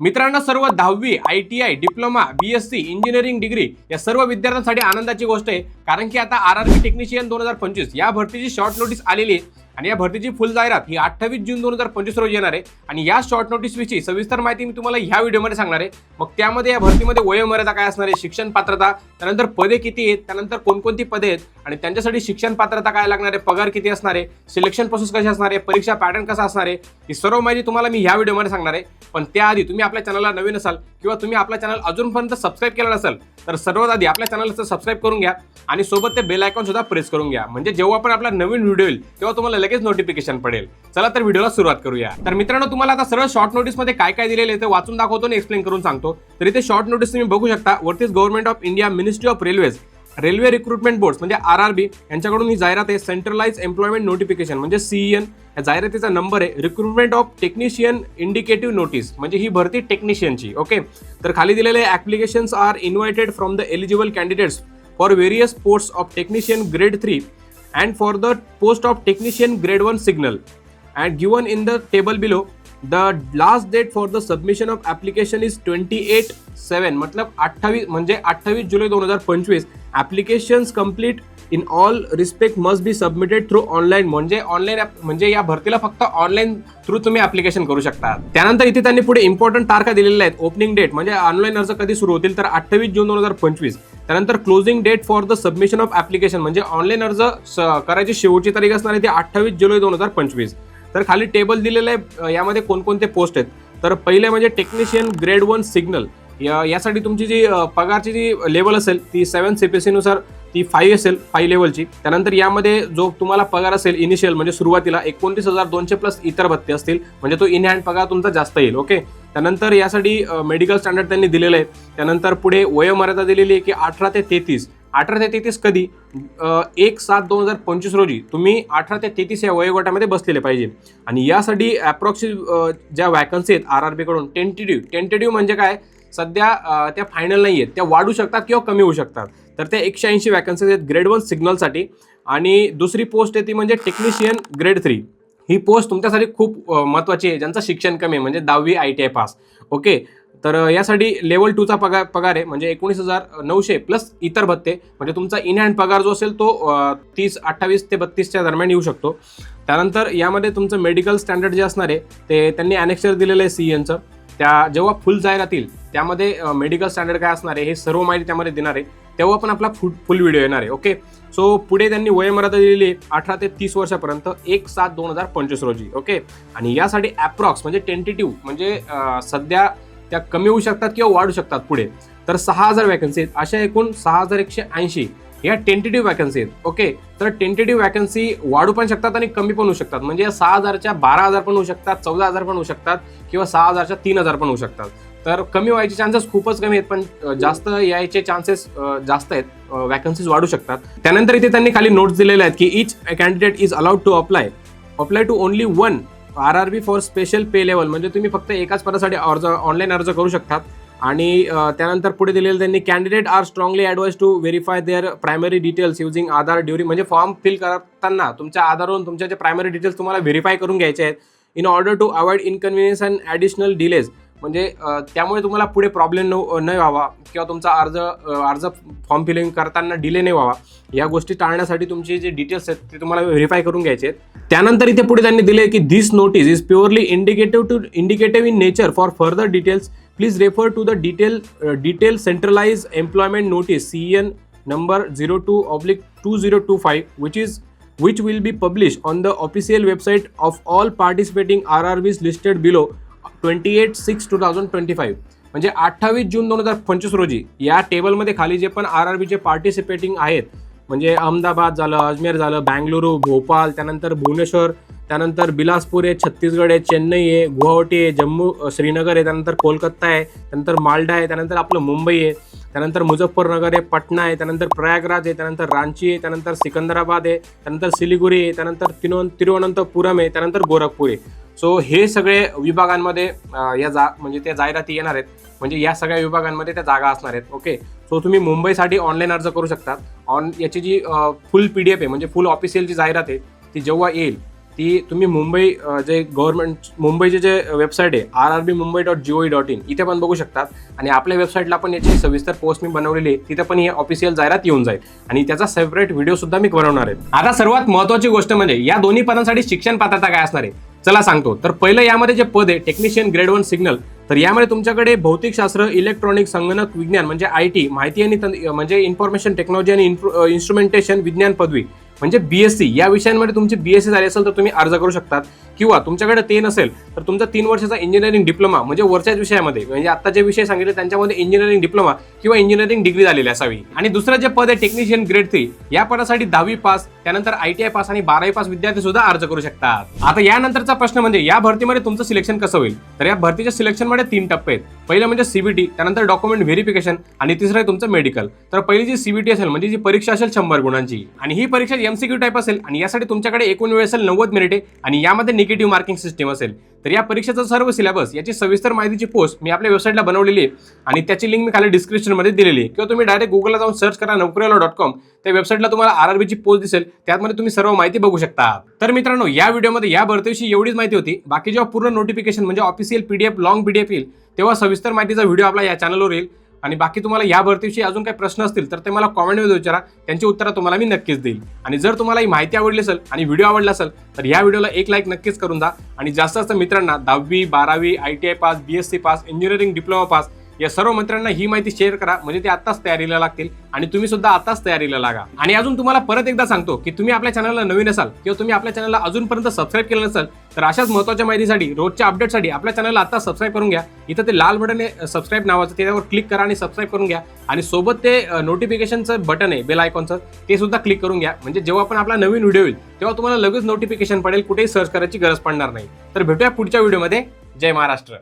मित्रांनो सर्व दहावी I T I diploma B S C engineering degree या सर्व विद्यार्थ्यांसाठी आनंदाची गोष्ट आहे. कारण की आता आर आर बी टेक्निशियन दोन हजार पंचवीस या भरतीची शॉर्ट नोटीस आलेली आहे. आणि या भरतीची फुल जाहिरात ही अठ्ठावीस जून दोन हजार पंचवीस रोजी येणार आहे. आणि या शॉर्ट नोटीस विषयी सविस्तर माहिती मी तुम्हाला ह्या व्हिडिओमध्ये सांगणार आहे. मग त्यामध्ये या भरतीमध्ये वयोमर्यादा काय असणार आहे शिक्षण पात्रता त्यानंतर पदे किती आहेत त्यानंतर कोणकोणती पदे आहेत आणि त्यांच्यासाठी शिक्षण पात्रता काय लागणार आहे पगार किती असणार आहे सिलेक्शन प्रोसेस कशी असणार आहे परीक्षा पॅटर्न कसा असणार आहे ही सर्व माहिती तुम्हाला मी ह्या व्हिडिओमध्ये सांगणार आहे. पण त्याआधी तुम्ही आपल्या चॅनलला नवीन असाल किंवा तुम्ही आपल्या चॅनल अजूनपर्यंत सबस्क्राईब केलं नसेल तर सर्वात आधी आपल्या चॅनलचं सबस्क्राईब करून घ्या आणि सोबत ते बेल आयकॉन सुद्धा प्रेस करून घ्या. म्हणजे जेव्हा पण आपला नवीन व्हिडिओ येईल तेव्हा तुम्हाला लगेच नोटिफिकेशन पडेल. चला तर व्हिडिओला सुरुवात करूया. तर मित्रांनो तुम्हाला आता सरळ शॉर्ट नोटीसमध्ये काय काय दिलेलं आहे ते वाचून दाखवतो आणि एक्सप्लेन करून सांगतो. तर इथे शॉर्ट नोटीस तुम्ही बघू शकता. वरतीच government of India ministry of railways railway recruitment board म्हणजे आर आर बी यांच्याकडून ही जाहिरात आहे सेंट्रलाइज एम्प्लॉयमेंट नोटिफिकेशन म्हणजे सीईएन या जाहिरातीचा नंबर आहे recruitment of technician indicative notice म्हणजे ही भरती टेक्निशियनची ओके तर खाली दिलेले applications are invited from the eligible candidates for various post of technician grade three and for the post of technician grade one signal and given in the table below the last date for the submission of application is twenty eight seven मतलब अठ्ठावीस म्हणजे अठ्ठावीस जुलै दोन हजार पंचवीस. Applications complete in all respect must be submitted through online म्हणजे online म्हणजे या भरतीला फक्त ऑनलाईन थ्रू तुम्ही ऍप्लिकेशन करू शकता. त्यानंतर इथे त्यांनी पुढे इम्पॉर्टंट तारखा दिलेल्या आहेत. ओपनिंग डेट म्हणजे ऑनलाईन अर्ज कधी सुरू होतील तर अठ्ठावीस जून दोन हजार पंचवीस. त्यानंतर closing date for the submission of application म्हणजे ऑनलाईन अर्ज स- करायची शेवटची तारीख असणार आहे ती अठ्ठावीस जुलै दोन हजार पंचवीस. तर खाली टेबल दिलेलं आहे यामध्ये कोणकोणते पोस्ट आहेत. तर पहिले म्हणजे टेक्निशियन ग्रेड वन सिग्नल या यासाठी तुमची जी पगारची जी लेवल असेल ती सेवन सी पी सी ती फाईव्ह असेल फाईव्ह लेवलची त्यानंतर यामध्ये जो तुम्हाला पगार असेल इनिशियल म्हणजे सुरुवातीला एकोणतीस हजार दोनशे प्लस इतर भत्ते असतील म्हणजे तो इन हँड पगार तुमचा जास्त येईल ओके त्यानंतर यासाठी मेडिकल स्टँडर्ड त्यांनी दिलेलं आहे. त्यानंतर पुढे वयोमर्यादा दिलेली आहे की अठरा ते तेहतीस. अठरा ते तेहतीस कधी? एक सात दोन हजार पंचवीस रोजी तुम्ही अठरा ते तेहतीस या वयोगटामध्ये बसलेले पाहिजे. आणि यासाठी ॲप्रॉक्सि ज्या वॅकन्सी आहेत आर आर बीकडून टेंटेटिव्ह टेंटेटिव्ह म्हणजे काय? सध्या त्या फायनल नाही आहेत. त्या वाढू शकतात किंवा कमी होऊ शकतात. तर त्या एकशे ऐंशी वॅकन्सीज आहेत ग्रेड वन सिग्नलसाठी आणि दुसरी पोस्ट आहे ती म्हणजे टेक्निशियन ग्रेड थ्री ही पोस्ट तुमच्यासाठी खूप महत्त्वाची आहे. ज्यांचं शिक्षण कमी आहे म्हणजे दहावी I T I pass okay तर यासाठी लेवल टूचा पगार पगार आहे म्हणजे एकोणीस हजार नऊशे प्लस इतर भत्ते. म्हणजे तुमचा इन हँड पगार जो असेल तो तीस अठ्ठावीस ते बत्तीसच्या दरम्यान येऊ शकतो. त्यानंतर यामध्ये तुमचं मेडिकल स्टँडर्ड जे असणार आहे ते त्यांनी अनेक्चर दिलेलं आहे सी एनचं त्या जेव्हा फुल जाहिरातील त्यामध्ये मेडिकल स्टँडर्ड काय असणार आहे हे सर्व माहिती त्यामध्ये देणार आहे. तेव्हा पण आपला फुल फुल व्हिडिओ येणार आहे ओके सो पुढे त्यांनी वयोमर्यादा दिलेली आहे अठरा ते तीस वर्षापर्यंत एक सात दोन हजार पंचवीस रोजी ओके आणि यासाठी ॲप्रॉक्स म्हणजे टेंटेटिव्ह म्हणजे सध्या त्या कमी होऊ शकतात किंवा वाढू शकतात पुढे. तर सहा हजार वॅकन्सी आहेत. अशा एकूण सहा हजार एकशे ऐंशी या टेंटेटिव्ह वॅकन्सी आहेत. ओके तर टेंटेटिव्ह वॅकन्सी वाढू पण शकतात आणि कमी पण होऊ शकतात. म्हणजे या सहा हजारच्या बारा हजार पण होऊ शकतात चौदा हजार पण होऊ शकतात किंवा सहा हजारच्या तीन हजार पण होऊ शकतात. तर कमी व्हायचे चान्सेस खूपच कमी आहेत पण जास्त यायचे चान्सेस जास्त आहेत. वॅकन्सीज वाढू शकतात. त्यानंतर इथे त्यांनी खाली नोट्स दिलेल्या आहेत की each candidate is allowed to apply apply to only one R R B for special pay level म्हणजे तुम्ही फक्त एकाच पदासाठी अर्ज ऑनलाईन अर्ज करू शकतात. आणि त्यानंतर पुढे दिलेलं त्यांनी candidate are strongly advised to verify their primary details using Aadhaar during म्हणजे फॉर्म फिल करताना तुमच्या आधारवरून तुमच्या जे प्रायमरी डिटेल्स तुम्हाला व्हेरीफाय करून घ्यायचे आहेत in order to avoid inconvenience and additional delays म्हणजे त्यामुळे तुम्हाला पुढे प्रॉब्लेम न नाही व्हावा किंवा तुमचा अर्ज अर्ज फॉर्म फिलिंग करताना डिले नाही व्हावा. या गोष्टी टाळण्यासाठी तुमचे जे डिटेल्स आहेत ते तुम्हाला व्हेरीफाय करून घ्यायचे आहेत. त्यानंतर इथे पुढे त्यांनी दिले की this notice is purely indicative to indicative in nature for further details please refer to the detail detail centralised employment notice C N number zero two oblique two zero two five which is which will be publish on the official website of all participating R R Bs listed below twenty eight six two thousand twenty five म्हणजे अठ्ठावीस जून दोन हजार पंचवीस रोजी या टेबलमध्ये खाली जे पण आर आर बीचे पार्टिसिपेटिंग आहेत म्हणजे अहमदाबाद झालं अजमेर झालं बँगलुरू भोपाळ त्यानंतर भुवनेश्वर त्यानंतर बिलासपूर आहे छत्तीसगड आहे चेन्नई आहे गुवाहाटी आहे जम्मू श्रीनगर आहे त्यानंतर कोलकाता आहे त्यानंतर मालडा आहे त्यानंतर आपलं मुंबई आहे त्यानंतर मुझफ्फरनगर आहे पटना आहे त्यानंतर प्रयागराज आहे त्यानंतर रांची आहे त्यानंतर सिकंदराबाद आहे त्यानंतर सिलिगुरी आहे त्यानंतर तिरुवनंतपुरम आहे त्यानंतर गोरखपूर आहे सो हे सगळे विभागांमध्ये या जा म्हणजे त्या जाहिराती येणार आहेत. म्हणजे या सगळ्या विभागांमध्ये त्या जागा असणार आहेत. ओके सो तुम्ही मुंबईसाठी ऑनलाईन अर्ज करू शकता ऑन याची जी फुल पी डी एफ आहे म्हणजे फुल ऑफिशियल जी जाहिरात आहे ती जेव्हा येईल ती तुम्ही मुंबई जे गव्हर्नमेंट मुंबईचे जे वेबसाईट आहे R R B Mumbai dot GOE dot in इथे पण बघू शकतात. आणि आपल्या वेबसाईटला पण याची सविस्तर पोस्ट मी बनवलेली आहे. तिथे पण ही ऑफिशियल जाहिरात येऊन जाईल. आणि त्याचा सेपरेट व्हिडिओ सुद्धा मी बनवणार आहे. आता सर्वात महत्वाची गोष्ट म्हणजे या दोन्ही पदांसाठी शिक्षण पात्रता काय असणार आहे? चला सांगतो. तर पहिलं यामध्ये जे पद आहे टेक्निशियन ग्रेड वन सिग्नल तर यामध्ये तुमच्याकडे भौतिकशास्त्र इलेक्ट्रॉनिक संगणक विज्ञान म्हणजे आय टी माहिती आणि म्हणजे इन्फॉर्मेशन टेक्नॉलॉजी आणि इन्स्ट्रुमेंटेशन विज्ञान पदवी. म्हणजे बीएससी या विषयांमध्ये तुमची बीएससी झाली असेल तर तुम्ही अर्ज करू शकतात. किंवा तुमच्याकडे ते नसेल तर तुमचा तीन वर्षाचा इंजिनिअरिंग डिप्लोमा म्हणजे वरच्याच विषयामध्ये म्हणजे आता जे विषय सांगितले त्यांच्यामध्ये इंजिनिअरिंग डिप्लोमा किंवा इंजिनिअरिंग डिग्री झालेली असावी. आणि दुसरं जे पद आहे टेक्निशियन ग्रेड थ्री या पदासाठी दहावी पास त्यानंतर आयटीआय पास आणि बारावी पास विद्यार्थी सुद्धा अर्ज करू शकतात. आता यानंतरचा प्रश्न म्हणजे या भरतीमध्ये तुमचं सिलेक्शन कसं होईल? तर या भरतीच्या सिलेक्शनमध्ये तीन टप्पे आहेत. पहिलं म्हणजे सीबीटी त्यानंतर डॉक्युमेंट व्हेरिफिकेशन आणि तिसरं आहे तुमचं मेडिकल तर पहिली जी सीबीटी असेल म्हणजे जी परीक्षा असेल शंभर गुणांची आणि ही परीक्षा एमसीक्यू टाईप असेल आणि यासाठी तुमच्याकडे एकूण वेळ असेल नव्वद मिनिटे आणि यामध्ये निगेटिव्ह मार्किंग सिस्टीम असेल. तर या परीक्षेचा सर्व सिलेबस याची सविस्तर माहितीची पोस्ट मी आपल्या वेबसाईटला बनवलेली आहे आणि त्याची लिंक मी खाली डिस्क्रिप्शनमध्ये दिलेली आहे. किंवा तुम्ही डायरेक्ट गुगलला जाऊन सर्च करा नोकरीला डॉट कॉम त्या वेबसाईटला तुम्हाला आर आर बीची पोस्ट दिसेल. त्यामध्ये तुम्ही सर्व माहिती बघू शकता. तर मित्रांनो या व्हिडिओमध्ये या भरतीविषयी एवढीच माहिती होती. बाकी जेव्हा पूर्ण नोटिफिकेशन म्हणजे ऑफिशियल पीडीएफ लॉंग पीडीएफ येईल. तेव्हा सविस्तर माहितीचा व्हिडिओ आपला या चॅनलवर येईल. आणि बाकी तुम्हाला या भरतीविषयी अजून काही प्रश्न असतील तर ते मला कॉमेंटमध्ये विचारा. त्यांची उत्तरं तुम्हाला मी नक्कीच देईल. आणि जर तुम्हाला ही माहिती आवडली असेल आणि व्हिडिओ आवडला असेल तर या व्हिडिओला एक लाईक नक्कीच करून द्या. आणि जास्त जास्त मित्रांना दहावी बारावी I T I pass B S C pass engineering diploma pass या सर्व मंत्र्यांना ही माहिती शेअर करा. म्हणजे ते आताच तयारीला लागतील आणि तुम्ही सुद्धा आताच तयारीला लागा. आणि अजून तुम्हाला परत एकदा सांगतो की तुम्ही आपल्या चॅनलला नवीन असाल किंवा तुम्ही आपल्या चॅनलला अजूनपर्यंत सबस्क्राईब केलं नसेल तर अशाच महत्त्वाच्या माहितीसाठी रोजच्या अपडेटसाठी आपल्या चॅनलला आता सबस्क्राईब करून घ्या. इथं ते लाल बटन आहे सबस्क्राईब नावाचं त्याच्यावर क्लिक करा आणि सबस्क्राईब करून घ्या. आणि सोबत ते नोटिफिकेशनचं बटन आहे बेल आयकॉनचं ते सुद्धा क्लिक करून घ्या. म्हणजे जेव्हा आपण आपला नवीन व्हिडिओ येईल तेव्हा तुम्हाला लगेच नोटिफिकेशन पडेल कुठेही सर्च करायची गरज पडणार नाही. तर भेटूया पुढच्या व्हिडिओमध्ये जय महाराष्ट्र.